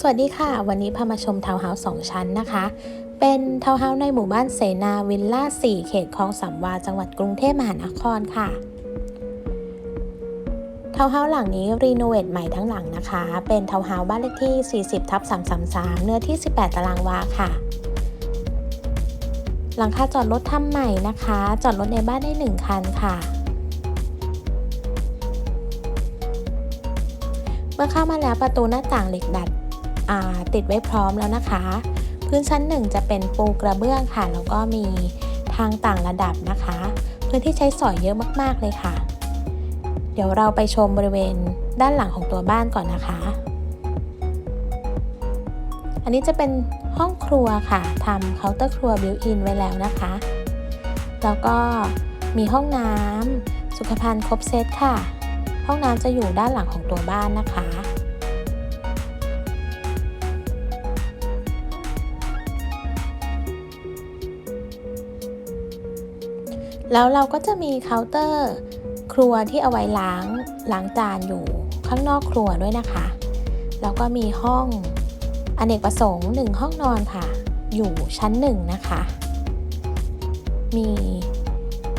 สวัสดีค่ะ วันนี้พามาชมทาวน์เฮาส์สองชั้นนะคะ เป็นทาวน์เฮาส์ในหมู่บ้านเสนาวิลล่า 4 เขตคลองสามวา จังหวัดกรุงเทพมหานครค่ะทาวน์เฮาส์หลังนี้รีโนเวทใหม่ทั้งหลังนะคะ เป็นทาวน์เฮาส์บ้านเลขที่ 40ทับ333 เนื้อที่ 18 ตารางวาค่ะ หลังคาจอดรถทำใหม่นะคะ จอดรถในบ้านได้ 1 คันค่ะ เมื่อเข้ามาแล้วประตูหน้าต่างเหล็กดัด ติดไว้พร้อมแล้วนะคะ พื้นชั้นหนึ่งจะเป็นปูกระเบื้องค่ะ แล้วก็มีทางต่างระดับนะคะ พื้นที่ใช้สอยเยอะมาก ๆ เลยค่ะ เดี๋ยวเราไปชมบริเวณด้านหลังของตัวบ้านก่อนนะคะ อันนี้จะเป็นห้องครัวค่ะทำเคาน์เตอร์ครัวบิวอินไว้แล้วนะคะ แล้วก็มีห้องน้ำสุขภัณฑ์ครบเซตค่ะ ห้องน้ำจะอยู่ด้านหลังของตัวบ้านนะคะ แล้วเราก็จะมีเคาน์เตอร์ ครัวที่เอาไว้ล้างล้างจานอยู่ข้างนอกครัวด้วยนะคะ แล้วก็มีห้องอเนกประสงค์หนึ่งห้องนอนค่ะ อยู่ชั้นหนึ่งนะคะ มี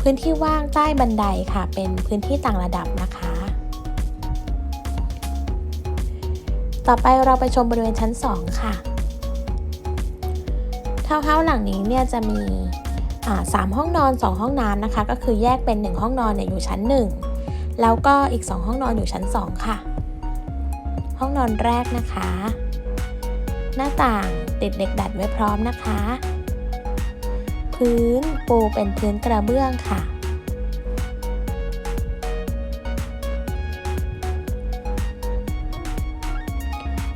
พื้นที่ว่างใต้บันไดค่ะ เป็นพื้นที่ต่างระดับนะคะ ต่อไปเราไปชมบริเวณชั้น 2 ค่ะทาวน์เฮาส์หลังนี้เนี่ยจะมี สามห้องนอน 2 ห้องน้ำนะคะ ก็คือแยกเป็น 1 ห้องนอนเนี่ยอยู่ชั้น 1 แล้วก็อีก 2 ห้องนอนอยู่ชั้น 2 ค่ะ ห้องนอนแรกนะคะ หน้าต่างติดเหล็กดัดไว้พร้อมนะคะ พื้นปูเป็นพื้นกระเบื้องค่ะ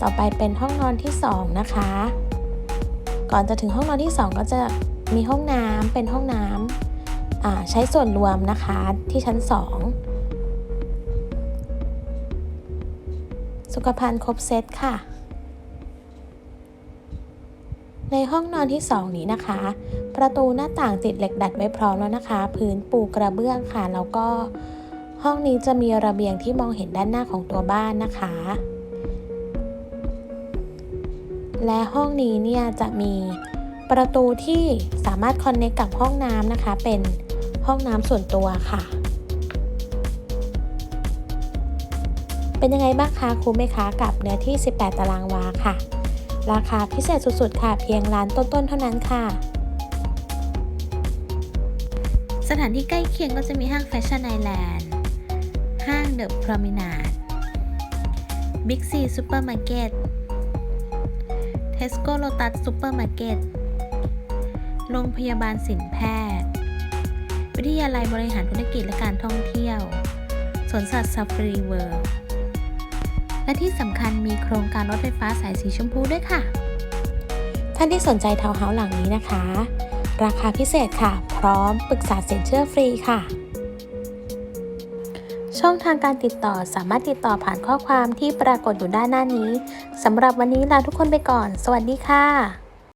ต่อไปเป็นห้องนอนที่ 2 นะคะ ก่อนจะถึงห้องนอนที่ 2 ก็จะ มีห้องน้ำเป็นห้องน้ำใช้ส่วนรวมนะคะที่ชั้น 2 สุขภัณฑ์ครบเซตค่ะ ในห้องนอนที่ 2 นี้นะคะ ประตูหน้าต่างติดเหล็กดัดไว้พร้อมแล้วนะคะ พื้นปูกระเบื้องค่ะ แล้วก็ห้องนี้จะมีระเบียงที่มองเห็นด้านหน้าของตัวบ้านนะคะและห้องนี้เนี่ยจะมี ประตูที่สามารถคอนเนคกับห้องน้ำนะคะ เป็นห้องน้ำส่วนตัวค่ะ เป็นยังไงบ้างคะคุ้มไหมคะกับเนื้อที่ 18 ตารางวาค่ะ ราคาพิเศษสุดๆ ค่ะ เพียงล้านต้นๆ เท่านั้นค่ะ สถานที่ใกล้เคียงก็จะมีห้างแฟชั่นไอแลนด์ ห้างเดอะพรอมินาดบิ๊กซีซูเปอร์มาร์เก็ตเทสโก้โลตัสซูเปอร์มาร์เก็ต โรงพยาบาลสินแพทย์ วิทยาลัยบริหารธุรกิจและการท่องเที่ยว สวนสัตว์ซาฟารีเวิร์และที่สำคัญมีโครงการรถไฟฟ้าสายสีชมพูด้วยค่ะ ท่านที่สนใจทาวน์เฮาส์หลังนี้นะคะ ราคาพิเศษค่ะ พร้อมปรึกษาสินเชื่อฟรีค่ะ ช่องทางการติดต่อสามารถติดต่อผ่านข้อความที่ปรากฏอยู่ด้านหน้านี้สำหรับวันนี้ลาทุกคนไปก่อน สวัสดีค่ะ